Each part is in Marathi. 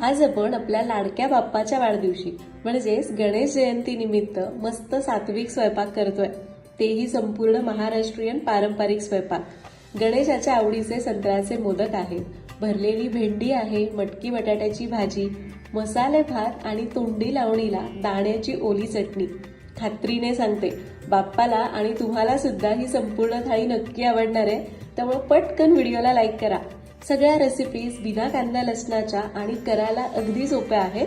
आज आपण आपल्या लाडक्या बाप्पाच्या वाढदिवशी म्हणजेच गणेश जयंतीनिमित्त मस्त सात्विक स्वयंपाक करतोय. तेही संपूर्ण महाराष्ट्रीयन पारंपरिक स्वयंपाक. गणेशाच्या आवडीचे संत्र्याचे मोदक आहेत. भरलेली भेंडी आहे मटकी बटाट्याची भाजी मसाले भात आणि तोंडी लावणीला दाण्याची ओली चटणी. खात्रीने सांगते बाप्पाला आणि तुम्हाला सुद्धा ही संपूर्ण थाळी नक्की आवडणार आहे त्यामुळे पटकन व्हिडिओला लाईक करा. सगळ्या रेसिपीज बिना कांदा लसणाच्या आणि करायला अगदी सोप्या आहेत.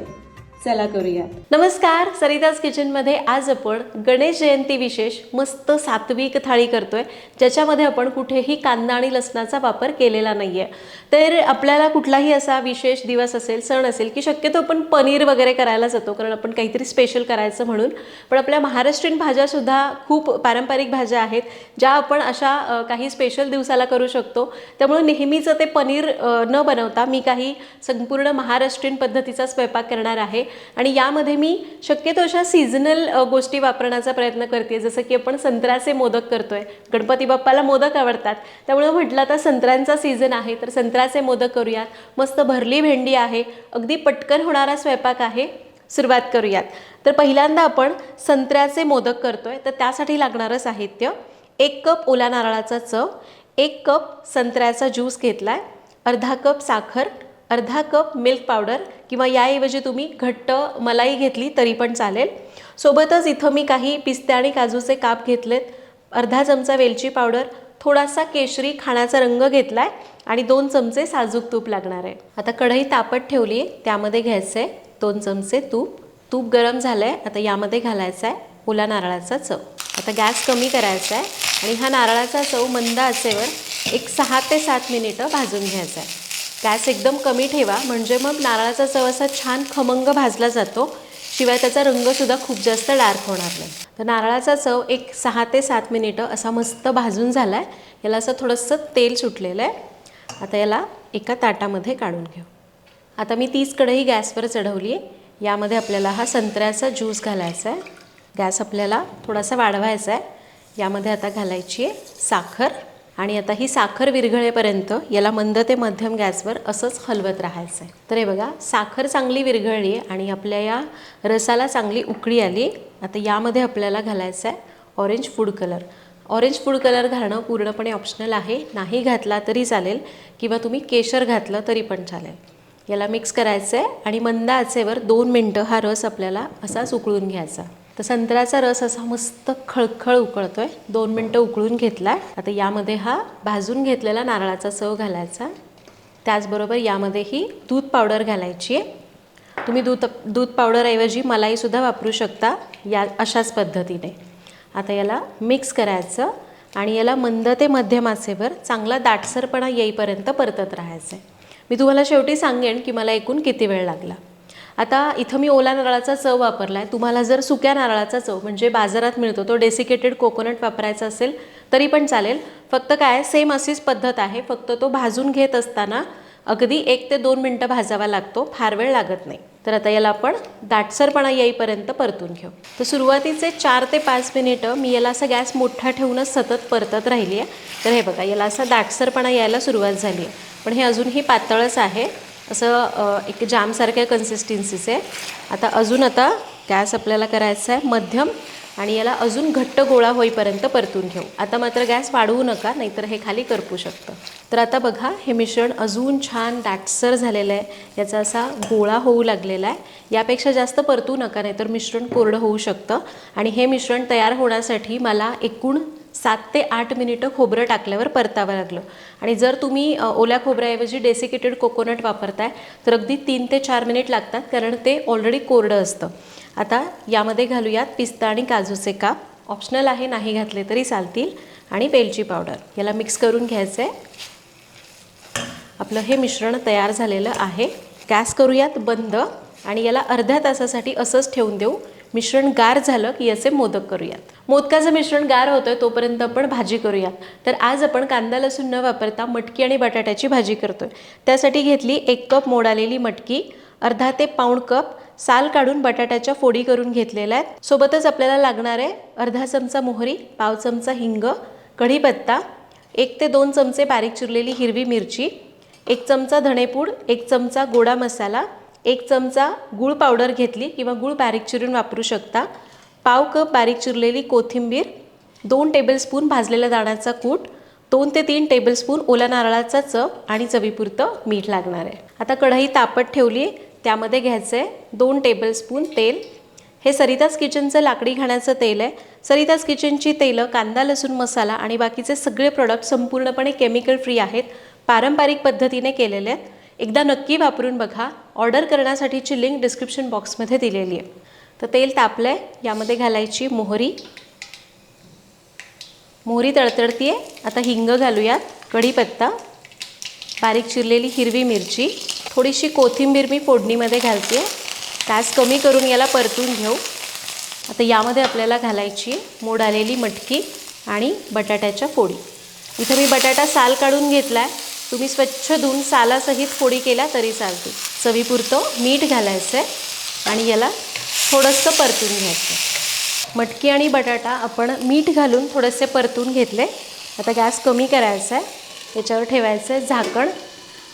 चला करूया नमस्कार सरिताज किचनमध्ये आज आपण गणेश जयंती विशेष मस्त सात्विक थाळी करतोय. ज्याच्यामध्ये आपण कुठेही कांदा आणि लसणाचा वापर केलेला नाहीये. तर आपल्याला कुठलाही असा विशेष दिवस असेल सण असेल की शक्यतो आपण पनीर वगैरे करायला जातो कारण आपण काहीतरी स्पेशल करायचं म्हणून. पण आपल्या महाराष्ट्रीयन भाज्यासुद्धा खूप पारंपरिक भाज्या आहेत ज्या आपण अशा काही स्पेशल दिवसाला करू शकतो. त्यामुळे नेहमीचं ते पनीर न बनवता मी काही संपूर्ण महाराष्ट्रीयन पद्धतीचा स्वयंपाक करणार आहे. आणि यामध्ये मी शक्यतो अशा सीझनल गोष्टी वापरण्याचा प्रयत्न करते जसं की आपण संत्र्याचे मोदक करतोय. गणपती बाप्पाला मोदक आवडतात. त्यामुळे म्हटलं आता संत्र्यांचा सीझन आहे तर संत्र्याचे मोदक करूयात. मस्त भरली भेंडी आहे. अगदी पटकन होणारा स्वयंपाक आहे. सुरुवात करूयात. तर पहिल्यांदा आपण संत्र्याचे मोदक करतोय. तर त्यासाठी लागणारं साहित्य एक कप ओला नारळाचा चव एक कप संत्र्याचा ज्यूस घेतलाय अर्धा कप साखर अर्धा कप मिल्क पावडर किंवा याऐवजी तुम्ही घट्ट मलाई घेतली तरी पण चालेल. सोबतच इथं मी काही पिस्ते आणि काजूचे काप घेतलेत. अर्धा चमचा वेलची पावडर थोडासा केशरी खाण्याचा रंग घेतला आहे आणि दोन चमचे साजूक तूप लागणार आहे. आता कढई तापत ठेवली आहे त्यामध्ये घ्यायचं आहे दोन चमचे तूप. तूप गरम झालं आहे आता यामध्ये घालायचं आहे ओला नारळाचा चव. आता गॅस कमी करायचा आहे आणि हा नारळाचा चव मंद असेवर एक सहा ते सात मिनिटं भाजून घ्यायचा आहे गॅस एकदम कमी ठेवा. म्हणजे मग नारळाचा चव असा छान खमंग भाजला जातो. शिवाय त्याचा रंगसुद्धा खूप जास्त डार्क होणार नाही. तर नारळाचा चव एक सहा ते सात मिनिटं असा मस्त भाजून झाला आहे याला असं थोडंसं तेल सुटलेलं आहे. आता याला एका ताटामध्ये काढून घेऊ. आता मी तीच कढई गॅसवर चढवली आहे यामध्ये आपल्याला हा संत्र्याचा ज्यूस घालायचा आहे. गॅस आपल्याला थोडासा वाढवायचा आहे. यामध्ये आता घालायची आहे साखर. आणि आता ही साखर विरघळेपर्यंत याला मंद ते मध्यम गॅसवर असंच हलवत राहायचं आहे तर हे बघा साखर चांगली विरघळली आणि आपल्या या रसाला चांगली उकळी आली. आता यामध्ये आपल्याला घालायचं आहे orange food colour orange food colour घालणं पूर्णपणे ऑप्शनल आहे. नाही घातला तरी चालेल किंवा तुम्ही केशर घातलं तरी पण चालेल. याला मिक्स करायचं आहे आणि मंद आचेवर दोन मिनटं हा रस आपल्याला असाच उकळून घ्यायचा. तर संत्र्याचा रस असा मस्त खळखळ उकळतोय. दोन मिनटं उकळून घेतला आता यामध्ये हा भाजून घेतलेला नारळाचा चव घालायचा. त्याचबरोबर यामध्येही दूध पावडर घालायची आहे. तुम्ही दूध दूध पावडरऐवजी मलाईसुद्धा वापरू शकता या अशाच पद्धतीने. आता याला मिक्स करायचं आणि याला मंद ते मध्यम आचेवर चांगला दाटसरपणा येईपर्यंत परतत राहायचं आहे मी तुम्हाला शेवटी सांगेन की मला एकूण किती वेळ लागला. आता इथं मी ओला नारळाचा चव वापरला आहे तुम्हाला जर सुक्या नारळाचा चव म्हणजे बाजारात मिळतो तो डेसिकेटेड कोकोनट वापरायचा असेल तरी पण चालेल. फक्त काय सेम अशीच पद्धत आहे. फक्त तो भाजून घेत असताना अगदी एक ते दोन मिनटं भाजावा लागतो फार वेळ लागत नाही. तर आता याला आपण दाटसरपणा येईपर्यंत परतून घेऊ. तर सुरुवातीचे चार ते पाच मिनिटं मी याला असा गॅस मोठा ठेवूनच सतत परतत राहिली आहे तर हे बघा याला असा दाटसरपणा यायला सुरुवात झाली आहे पण हे अजूनही पातळच आहे. असं एक जामसारख्या कन्सिस्टन्सीचे आता अजून आता गॅस आपल्याला करायचा आहे मध्यम आणि याला अजून घट्ट गोळा होईपर्यंत परतून घेऊ. आता मात्र गॅस वाढवू नका नाहीतर हे खाली करपू शकतं. तर आता बघा हे मिश्रण अजून छान दाटसर झालेलं आहे. याचा असा गोळा होऊ लागलेला आहे. यापेक्षा जास्त परतू नका नाहीतर मिश्रण कोरडं होऊ शकतं. आणि हे मिश्रण तयार होण्यासाठी मला एकूण सात ते आठ मिनिटं खोबरं टाकल्यावर परतावं लागलं. आणि जर तुम्ही ओल्या खोबऱ्याऐवजी डेसिकेटेड कोकोनट वापरताय तर अगदी तीन ते चार मिनिट लागतात कारण ते ऑलरेडी कोरडं असतं. आता यामध्ये घालूयात पिस्ता आणि काजूचे काप. ऑप्शनल आहे नाही घातले तरी चालतील. आणि वेलची पावडर याला मिक्स करून घ्यायचं आहे आपलं हे मिश्रण तयार झालेलं आहे. गॅस करूयात बंद. आणि याला अर्ध्या तासासाठी असंच ठेवून देऊ. मिश्रण गार झालं की याचे मोदक करूयात. मोदकाचं मिश्रण गार होतंय तोपर्यंत आपण भाजी करूयात. तर आज आपण कांदा लसूण न वापरता मटकी आणि बटाट्याची भाजी करतोय. त्यासाठी घेतली एक कप मोडालेली मटकी अर्धा ते पाऊण कप साल काढून बटाट्याच्या फोडी करून घेतलेल्या आहेत. सोबतच आपल्याला लागणार आहे अर्धा चमचा मोहरी पाव चमचा हिंग कढीपत्ता एक ते दोन चमचे बारीक चिरलेली हिरवी मिरची एक चमचा धणेपूड एक चमचा गोडा मसाला एक चमचा गूळ पावडर घेतली किंवा गूळ बारीक चिरून वापरू शकता. पाव कप बारीक चिरलेली कोथिंबीर दोन टेबलस्पून भाजलेल्या दाण्याचा कूट दोन ते तीन टेबलस्पून ओला नारळाचा चप आणि चवीपुरतं मीठ लागणार आहे. आता कढई तापत ठेवली आहे त्यामध्ये घ्यायचं आहे दोन टेबलस्पून तेल. हे सरिताज किचनचं लाकडी घाण्याचं तेल आहे. सरिताज किचनची तेलं कांदा लसूण मसाला आणि बाकीचे सगळे प्रोडक्ट संपूर्णपणे केमिकल फ्री आहेत. पारंपरिक पद्धतीने केलेले आहेत. एकदा नक्की वापरून बघा. ऑर्डर करण्यासाठीची लिंक डिस्क्रिप्शन बॉक्समध्ये दिलेली आहे. तर तेल तापलं आहे यामध्ये घालायची मोहरी. मोहरी तळतळती आहे आता हिंग घालूयात. कढीपत्ता. बारीक चिरलेली हिरवी मिरची. थोडीशी कोथिंबीर मी फोडणीमध्ये घालते आहे गॅस कमी करून याला परतून घेऊ. आता यामध्ये आपल्याला घालायची मोड आलेली मटकी आणि बटाट्याच्या फोडी. इथं मी बटाटा साल काढून घेतला आहे तुम्ही स्वच्छ धुवून सालासहित फोडी केल्या तरी चालते. चवीपुरतं मीठ घालायचं आहे आणि याला थोडंसं परतून घ्यायचं मटकी आणि बटाटा आपण मीठ घालून थोडेसे परतून घेतले. आता गॅस कमी करायचा आहे याच्यावर ठेवायचं आहे झाकण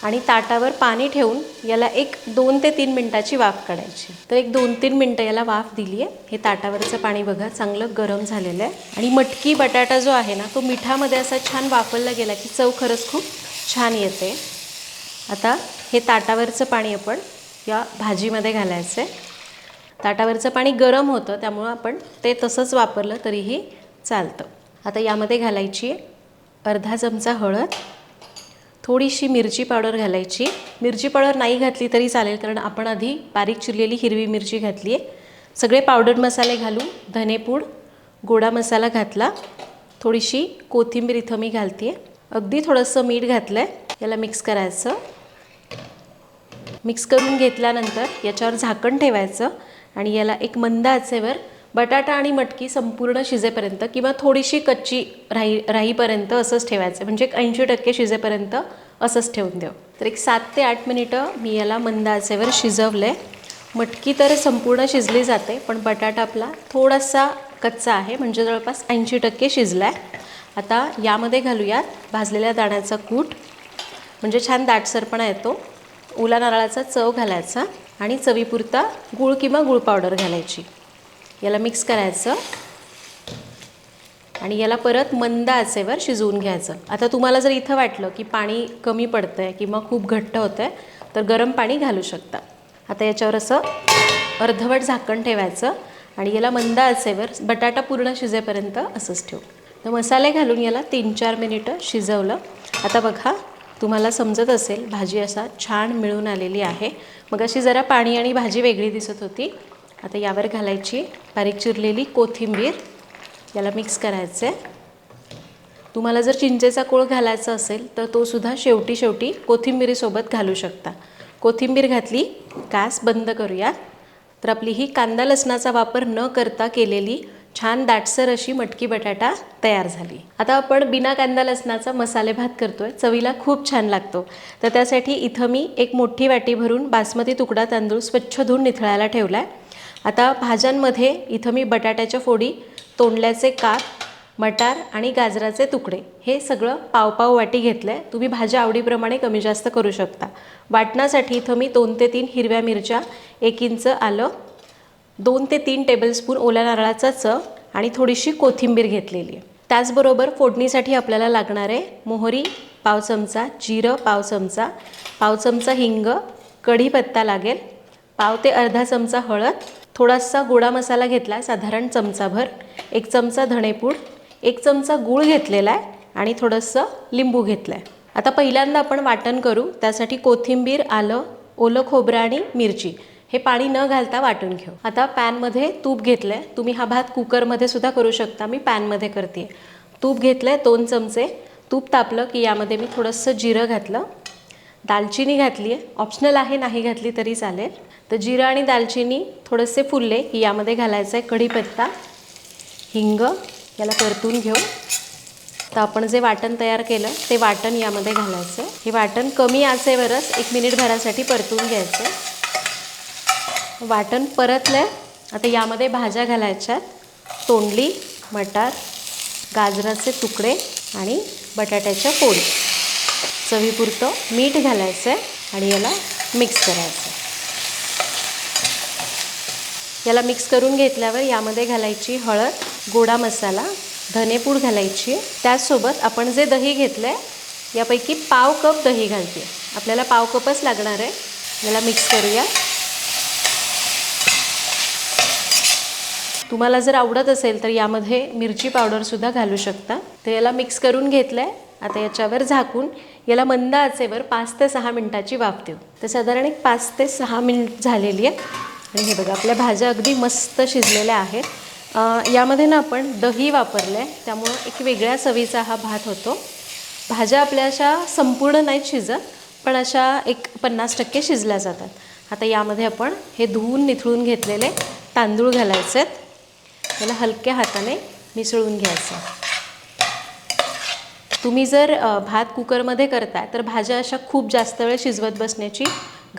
आणि ताटावर पाणी ठेवून याला एक दोन ते तीन मिनटाची वाफ काढायची. तर एक दोन तीन मिनटं याला वाफ दिली आहे हे ताटावरचं पाणी बघा चांगलं गरम झालेलं आहे आणि मटकी बटाटा जो आहे ना तो मिठामध्ये असा छान वापरला गेला की चव खरंच खूप छान येते. आता हे ताटावरचं पाणी आपण या भाजीमध्ये घालायचं आहे ताटावरचं पाणी गरम होतं त्यामुळं आपण ते तसंच वापरलं तरीही चालतं. आता यामध्ये घालायची अर्धा चमचा हळद थोडीशी मिरची पावडर घालायची. मिरची पावडर नाही घातली तरी चालेल कारण आपण आधी बारीक चिरलेली हिरवी मिरची घातली आहे. सगळे पावडर मसाले घालून धनेपूड गोडा मसाला घातला. थोडीशी कोथिंबीर इथं मी घालते आहे अगदी थोडंसं मीठ घातलं आहे याला मिक्स करायचं. मिक्स करून घेतल्यानंतर याच्यावर झाकण ठेवायचं आणि याला एक मंद आचेवर बटाटा आणि मटकी संपूर्ण शिजेपर्यंत किंवा थोडीशी कच्ची राही राहीपर्यंत असंच ठेवायचं. म्हणजे एक ऐंशी टक्के शिजेपर्यंत असंच ठेवून देऊ तर एक सात ते आठ मिनिटं मी याला मंद आचेवर शिजवलं आहे मटकी तर संपूर्ण शिजली जाते पण बटाटा आपला थोडासा कच्चा आहे म्हणजे जवळपास ऐंशी टक्के शिजला आहे आता यामध्ये घालूयात भाजलेल्या दाण्याचा कूट. म्हणजे छान दाटसरपणा येतो. ओला नारळाचा चव घालायचा आणि चवीपुरता गूळ किंवा गूळ पावडर घालायची. याला मिक्स करायचं. आणि याला परत मंद आचेवर शिजवून घ्यायचं. आता तुम्हाला जर इथं वाटलं की पाणी कमी पडतं आहे किंवा खूप घट्ट होतं आहे तर गरम पाणी घालू शकता. आता याच्यावर असं अर्धवट झाकण ठेवायचं आणि याला मंद आचेवर बटाटा पूर्ण शिजेपर्यंत असंच ठेवू. तर मसाले घालून याला तीन चार मिनिटं शिजवलं. आता बघा तुम्हाला समजत असेल भाजी असा छान मिळून आलेली आहे. मग अशी जरा पाणी आणि भाजी वेगळी दिसत होती. आता यावर घालायची बारीक चिरलेली कोथिंबीर. याला मिक्स करायचं आहे तुम्हाला जर चिंचेचा कोळ घालायचा असेल तर तो सुद्धा शेवटी शेवटी कोथिंबिरीसोबत घालू शकता. कोथिंबीर घातली गॅस बंद करूया. तर आपली ही कांदा लसणाचा वापर न करता केलेली छान दाटसर अशी मटकी बटाटा तयार झाली. आता आपण बिना कांदा लसणाचा मसाले भात करतोय. चवीला खूप छान लागतो. तर त्यासाठी इथं मी एक मोठी वाटी भरून बासमती तुकडा तांदूळ स्वच्छ धुवून निथळायला ठेवला आहे आता भाज्यांमध्ये इथं मी बटाट्याच्या फोडी तोंडल्याचे काप मटार आणि गाजराचे तुकडे हे सगळं पावपाव वाटी घेतलं आहे तुम्ही भाज्या आवडीप्रमाणे कमी जास्त करू शकता. वाटण्यासाठी इथं मी दोन ते तीन हिरव्या मिरच्या एक इंच आलं दोन ते तीन टेबलस्पून ओल्या नारळाचा चव आणि थोडीशी कोथिंबीर घेतलेली आहे. त्याचबरोबर फोडणीसाठी आपल्याला लागणार आहे मोहरी पाव चमचा जिरं पाव चमचा. पाव चमचा हिंग कढीपत्ता लागेल. पाव ते अर्धा चमचा हळद. थोडासा गोडा मसाला घेतला साधारण चमचाभर. एक चमचा धणेपूड. एक चमचा गूळ घेतलेला आहे आणि थोडंसं लिंबू घेतलं आहे आता पहिल्यांदा आपण वाटण करू. त्यासाठी कोथिंबीर आलं ओलं खोबरं आणि मिरची. हे पाणी न घालता वाटून घेऊ. आता पॅनमध्ये तूप घेतलं आहे तुम्ही हा भात कुकरमध्ये सुद्धा करू शकता. मी पॅनमध्ये करते. तूप घेतलं आहे दोन चमचे. तूप तापलं की यामध्ये मी थोडंसं जिरं घातलं. दालचिनी घातली आहे. ऑप्शनल आहे नाही घातली तरी चालेल. तर जिरं आणि दालचिनी थोडेसे फुलले की यामध्ये घालायचं आहे कढीपत्ता हिंग. याला परतून घेऊ. तर आपण जे वाटण तयार केलं ते वाटण यामध्ये घालायचं हे वाटण कमी आचेवरच एक मिनिट भरासाठी परतून घ्यायचं वाटण परतलं आहे आता यामध्ये भाज्या घालायच्यात. तोंडली मटार गाजराचे तुकडे आणि बटाट्याच्या पोळी चवीपुरतं मीठ घालायचं आहे आणि याला मिक्स करायचं याला मिक्स करून घेतल्यावर यामध्ये घालायची हळद गोडा मसाला धनेपूड घालायची. त्याचसोबत आपण जे दही घेतलं आहे यापैकी पाव कप दही घालते. आपल्याला पाव कपच लागणार आहे. याला मिक्स करूया. तुम्हाला जर आवडत असेल तर यामध्ये मिरची पावडरसुद्धा घालू शकता. तर याला मिक्स करून घेतलं आहे आता याच्यावर झाकून याला मंद आचेवर पाच ते सहा मिनटाची वाफ देऊ. तर साधारण एक पाच ते सहा मिनिट झालेली आहे. आणि हे बघा आपल्या भाज्या अगदी मस्त शिजलेल्या आहेत. यामध्ये ना आपण दही वापरलं आहे त्यामुळं एक वेगळ्या चवीचा हा भात होतो. भाज्या आपल्या अशा संपूर्ण नाहीत शिजत पण अशा एक पन्नास टक्के शिजल्या जातात. आता यामध्ये आपण हे धुवून निथळून घेतलेले तांदूळ घालायचे आहेत. याला हलक्या हाताने मिसळून घ्यायचं. तुम्ही जर भात कुकरमध्ये करताय तर भाज्या अशा खूप जास्त वेळ शिजवत बसण्याची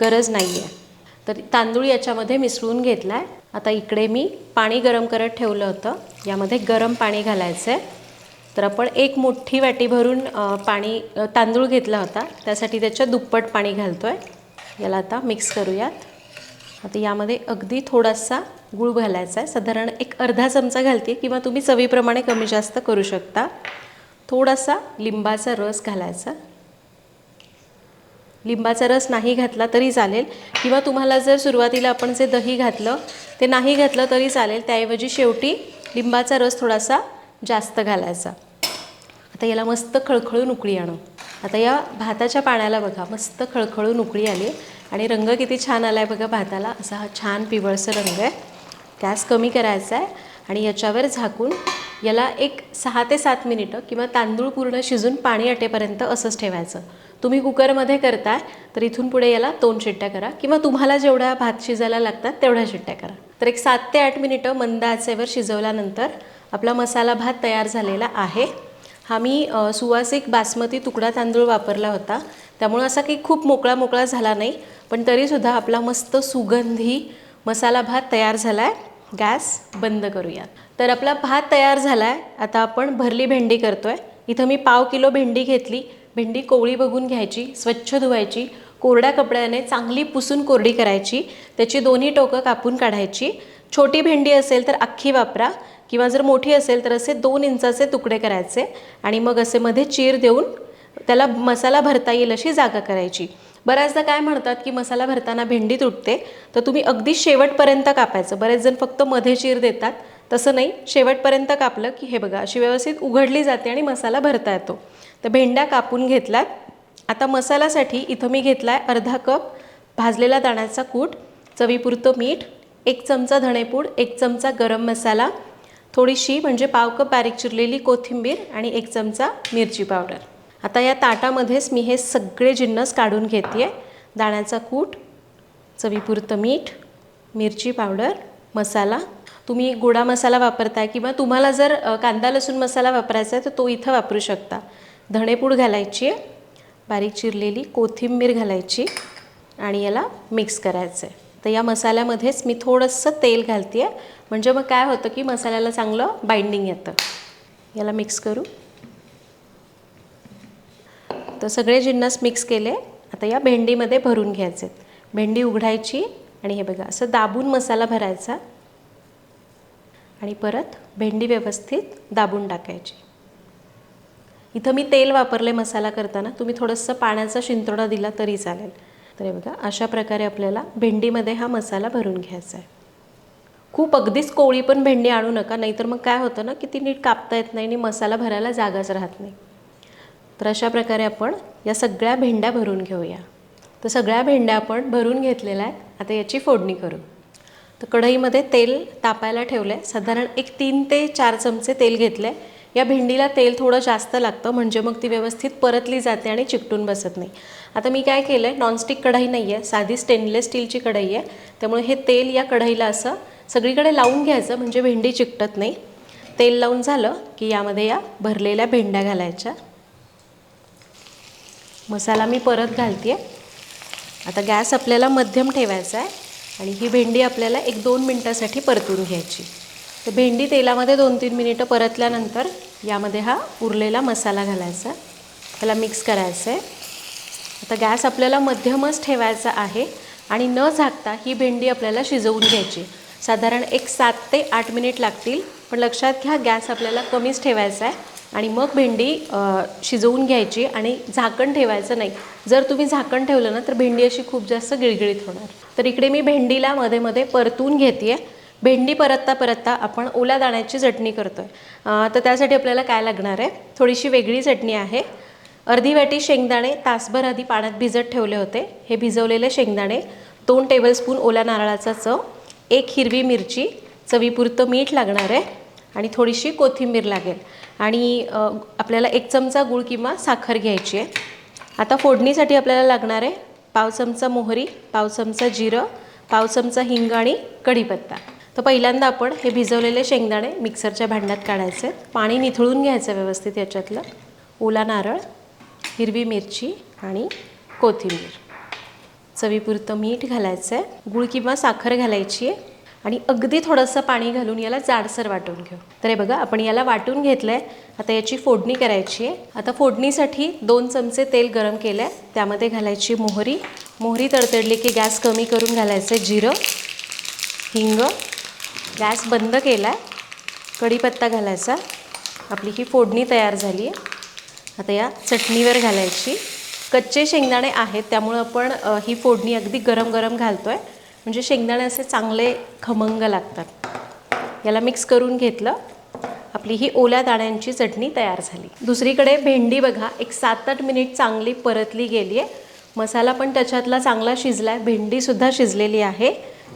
गरज नाही आहे तर तांदूळ याच्यामध्ये मिसळून घेतला आहे आता इकडे मी पाणी गरम करत ठेवलं होतं. यामध्ये गरम पाणी घालायचं आहे तर आपण एक मोठी वाटी भरून पाणी तांदूळ घेतला होता. त्यासाठी त्याच्या दुप्पट पाणी घालतो आहे याला आता मिक्स करूयात. आता यामध्ये अगदी थोडासा गूळ घालायचा आहे. साधारण एक अर्धा चमचा घालते किंवा तुम्ही चवीप्रमाणे कमी जास्त करू शकता. थोडासा लिंबाचा रस घालायचा. लिंबाचा रस नाही घातला तरी चालेल. किंवा तुम्हाला जर सुरुवातीला आपण जे दही घातलं ते नाही घातलं तरी चालेल. त्याऐवजी शेवटी लिंबाचा रस थोडासा जास्त घालायचा. आता याला मस्त खळखळून उकळी आणू. आता या भाताच्या पाण्याला बघा मस्त खळखळून उकळी आली. आणि रंग किती छान आला आहे बघा भाताला. असा हा छान पिवळसर रंग आहे. गॅस कमी करायचा आहे आणि याच्यावर झाकून याला एक सहा ते सात मिनिटं किंवा तांदूळ पूर्ण शिजून पाणी आटेपर्यंत असंच ठेवायचं. तुम्ही कुकरमध्ये करताय तर इथून पुढे याला दोन शिट्ट्या करा किंवा तुम्हाला जेवढ्या भात शिजायला लागतात तेवढ्या शिट्ट्या करा. तर एक सात ते आठ मिनिटं मंद आचेवर शिजवल्यानंतर आपला मसाला भात तयार झालेला आहे. हा मी सुवासिक बासमती तुकडा तांदूळ वापरला होता. त्यामुळं असा काही खूप मोकळा मोकळा झाला नाही पण तरीसुद्धा आपला मस्त सुगंधी मसाला भात तयार झाला आहे गॅस बंद करूया तर आपला भात तयार झाला आहे आता आपण भरली भेंडी करतो आहे इथं मी पाव किलो भेंडी घेतली. भेंडी कोवळी बघून घ्यायची स्वच्छ धुवायची कोरड्या कपड्याने चांगली पुसून कोरडी करायची त्याची दोन्ही टोकं कापून काढायची. छोटी भेंडी असेल तर अख्खी वापरा किंवा जर मोठी असेल तर असे दोन इंचाचे तुकडे करायचे आणि मग असे मध्ये चीर देऊन त्याला मसाला भरता येईल अशी जागा करायची. बऱ्याचदा काय म्हणतात की मसाला भरताना भेंडी तुटते तर तुम्ही अगदी शेवटपर्यंत कापायचं. बरेच जण फक्त मध्ये चीर देतात. तसं नाही शेवटपर्यंत कापलं की हे बघा अशी व्यवस्थित उघडली जाते आणि मसाला भरता येतो. तर भेंड्या कापून घेतल्यात. आता मसाल्यासाठी इथं मी घेतला आहे अर्धा कप भाजलेला दाण्याचा कूट चवीपुरतं मीठ एक चमचा धणेपूड एक चमचा गरम मसाला थोडीशी म्हणजे पाव कप बारीक चिरलेली कोथिंबीर आणि एक चमचा मिरची पावडर. आता या ताटामध्येच मी हे सगळे जिन्नस काढून घेते आहे दाण्याचा कूट चवीपुरतं मीठ मिरची पावडर मसाला. तुम्ही गोडा मसाला वापरताय किंवा तुम्हाला जर कांदा लसूण मसाला वापरायचा आहे तर तो इथं वापरू शकता. धणेपूड घालायची आहे. बारीक चिरलेली कोथिंबीर घालायची आणि याला मिक्स करायचं आहे तर या मसाल्यामध्येच मी थोडंसं तेल घालते आहे म्हणजे मग काय होतं की मसाल्याला चांगलं बाइंडिंग येतं. याला मिक्स करू. तर सगळे जिन्नस मिक्स केले. आता या भेंडीमध्ये भरून घ्यायचे भेंडी उघडायची आणि हे बघा असं दाबून मसाला भरायचा. आणि परत भेंडी व्यवस्थित दाबून टाकायची. इथं मी तेल वापरले मसाला करताना. तुम्ही थोडंसं पाण्याचा शिंतोडा दिला तरी चालेल. तर हे बघा अशा प्रकारे आपल्याला भेंडीमध्ये हा मसाला भरून घ्यायचा आहे. खूप अगदीच कोळी पण भेंडी आणू नका. नाहीतर मग काय होतं ना की ती नीट कापता येत नाही आणि मसाला भरायला जागाच राहत नाही. तर अशा प्रकारे आपण या सगळ्या भेंड्या भरून घेऊया. तर सगळ्या भेंड्या आपण भरून घेतलेल्या आहेत. आता याची फोडणी करू. तर कढईमध्ये तेल तापायला ठेवलं आहे साधारण एक तीन ते चार चमचे तेल घेतले या भेंडीला तेल थोडं जास्त लागतं म्हणजे मग ती व्यवस्थित परतली जाते आणि चिकटून बसत नाही. आता मी काय केलं आहे नॉनस्टिक कढाई नाही आहे साधी स्टेनलेस स्टीलची कढई आहे. त्यामुळे हे तेल या कढईला असं सगळीकडे लावून घ्यायचं म्हणजे भेंडी चिकटत नाही. तेल लावून झालं की यामध्ये या भरलेल्या भेंड्या घालायच्या. मसाला मी परत घालते आता गॅस आपल्याला मध्यम ठेवायचा आहे आणि ही भेंडी आपल्याला एक दोन मिनटासाठी परतून घ्यायची. तर भेंडी तेलामध्ये दोन तीन मिनिटं परतल्यानंतर यामध्ये हा उरलेला मसाला घालायचा. त्याला मिक्स करायचं आहे आता गॅस आपल्याला मध्यमच ठेवायचा आहे आणि न झाकता ही भेंडी आपल्याला शिजवून घ्यायची. साधारण एक सात ते आठ मिनिट लागतील पण लक्षात घ्या गॅस आपल्याला कमीच ठेवायचा आहे. आणि मग भेंडी शिजवून घ्यायची आणि झाकण ठेवायचं नाही. जर तुम्ही झाकण ठेवलं ना तर भेंडी अशी खूप जास्त गिळगिळीत होणार. तर इकडे मी भेंडीला मध्ये मध्ये परतून घेते भेंडी परतता परतता आपण ओल्या दाण्याची चटणी करतो आहे तर त्यासाठी आपल्याला काय लागणार आहे? थोडीशी वेगळी चटणी आहे. अर्धी वाटी शेंगदाणे तासभर आधी पाण्यात भिजत ठेवले होते. हे भिजवलेले शेंगदाणे दोन टेबलस्पून ओल्या नारळाचा चव एक हिरवी मिरची चवीपुरतं मीठ लागणार आहे आणि थोडीशी कोथिंबीर लागेल. आणि आपल्याला एक चमचा गूळ किंवा साखर घ्यायची आहे. आता फोडणीसाठी आपल्याला लागणार आहे पाव चमचा मोहरी पाव चमचा जिरं पाव चमचा हिंग आणि कढीपत्ता. तर पहिल्यांदा आपण हे भिजवलेले शेंगदाणे मिक्सरच्या भांड्यात काढायचे. पाणी निथळून घ्यायचं व्यवस्थित याच्यातलं. ओला नारळ हिरवी मिरची आणि कोथिंबीर. चवीपुरतं मीठ घालायचं आहे गूळ किंवा साखर घालायची आहे. आणि अगदी थोडंसं पाणी घालून याला जाडसर वाटून घेऊ. तर हे बघा आपण याला वाटून घेतलं आहे आता याची फोडणी करायची आहे. आता फोडणीसाठी दोन चमचे तेल गरम केलं आहे त्यामध्ये घालायची मोहरी. मोहरी तडतडली की गॅस कमी करून घालायचं आहे जिरं हिंग. गॅस बंद केला आहे कढीपत्ता घालायचा. आपली ही फोडणी तयार झाली आहे. आता या चटणीवर घालायची. कच्चे शेंगदाणे आहेत त्यामुळं आपण ही फोडणी अगदी गरम गरम घालतो आहे म्हणजे शेंगदाणे असे चांगले खमंग लागतात. याला मिक्स करून घेतलं आपली ही ओल्या दाण्यांची चटणी तयार झाली. दुसरीकडे भेंडी बघा एक सात आठ मिनिट चांगली परतली गेली आहे मसाला पण त्याच्यातला चांगला शिजला आहे भेंडीसुद्धा शिजलेली आहे.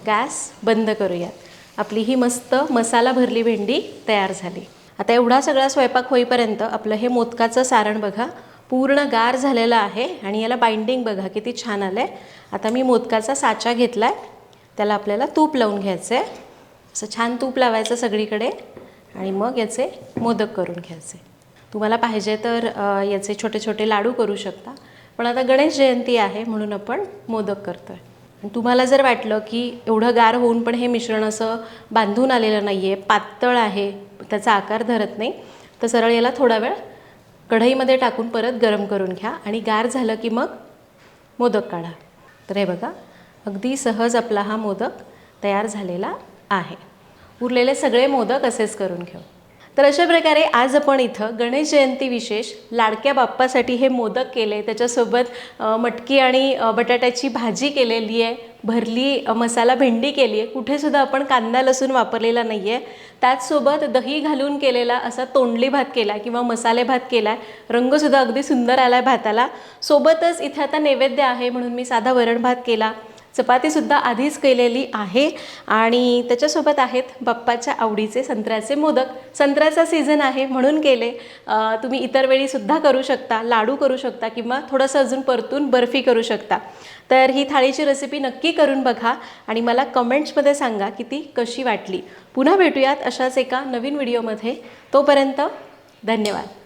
गॅस बंद करूयात. आपली ही मस्त मसाला भरली भेंडी तयार झाली. आता एवढा सगळा स्वयंपाक होईपर्यंत आपलं हे मोदकाचं सारण बघा पूर्ण गार झालेलं आहे आणि याला बाइंडिंग बघा किती छान आलं आहे आता मी मोदकाचा साचा घेतला आहे त्याला आपल्याला तूप लावून घ्यायचं आहे असं छान तूप लावायचं सगळीकडे. आणि मग याचे मोदक करून घ्यायचे. तुम्हाला पाहिजे तर याचे छोटे छोटे लाडू करू शकता. पण आता गणेश जयंती आहे म्हणून आपण मोदक करतो आहे तुम्हाला जर वाटलं की एवढं गार होऊन पण हे मिश्रण असं बांधून आलेलं नाही आहे पातळ आहे त्याचा आकार धरत नाही तर सरळ याला थोडा वेळ कढईमध्ये टाकून परत गरम करून घ्या. आणि गार झालं की मग मोदक काढा. तर हे बघा अगदी सहज आपला हा मोदक तयार झालेला आहे. उरलेले सगळे मोदक असेच करून घेऊ. तर अशा प्रकारे आज आपण इथं गणेश जयंती विशेष लाडक्या बाप्पासाठी हे मोदक केले त्याच्यासोबत मटकी आणि बटाट्याची भाजी केलेली आहे भरली मसाला भेंडी केली आहे कुठेसुद्धा आपण कांदा लसूण वापरलेला नाही आहे त्याचसोबत दही घालून केलेला असा तोंडली भात केला किंवा मसाले भात केला आहे रंगसुद्धा अगदी सुंदर आला आहे भाताला. सोबतच इथे आता नैवेद्य आहे म्हणून मी साधा वरण भात केला. चपातीसुद्धा आधीच केलेली आहे. आणि त्याच्यासोबत आहेत बाप्पाच्या आवडीचे संत्र्याचे मोदक. संत्र्याचा सीझन आहे म्हणून केले. तुम्ही इतर वेळीसुद्धा करू शकता लाडू करू शकता किंवा थोडंसं अजून परतून बर्फी करू शकता. तर ही थाळीची रेसिपी नक्की करून बघा आणि मला कमेंट्समध्ये सांगा की ती कशी वाटली. पुन्हा भेटूयात अशाच एका नवीन व्हिडिओमध्ये तोपर्यंत धन्यवाद.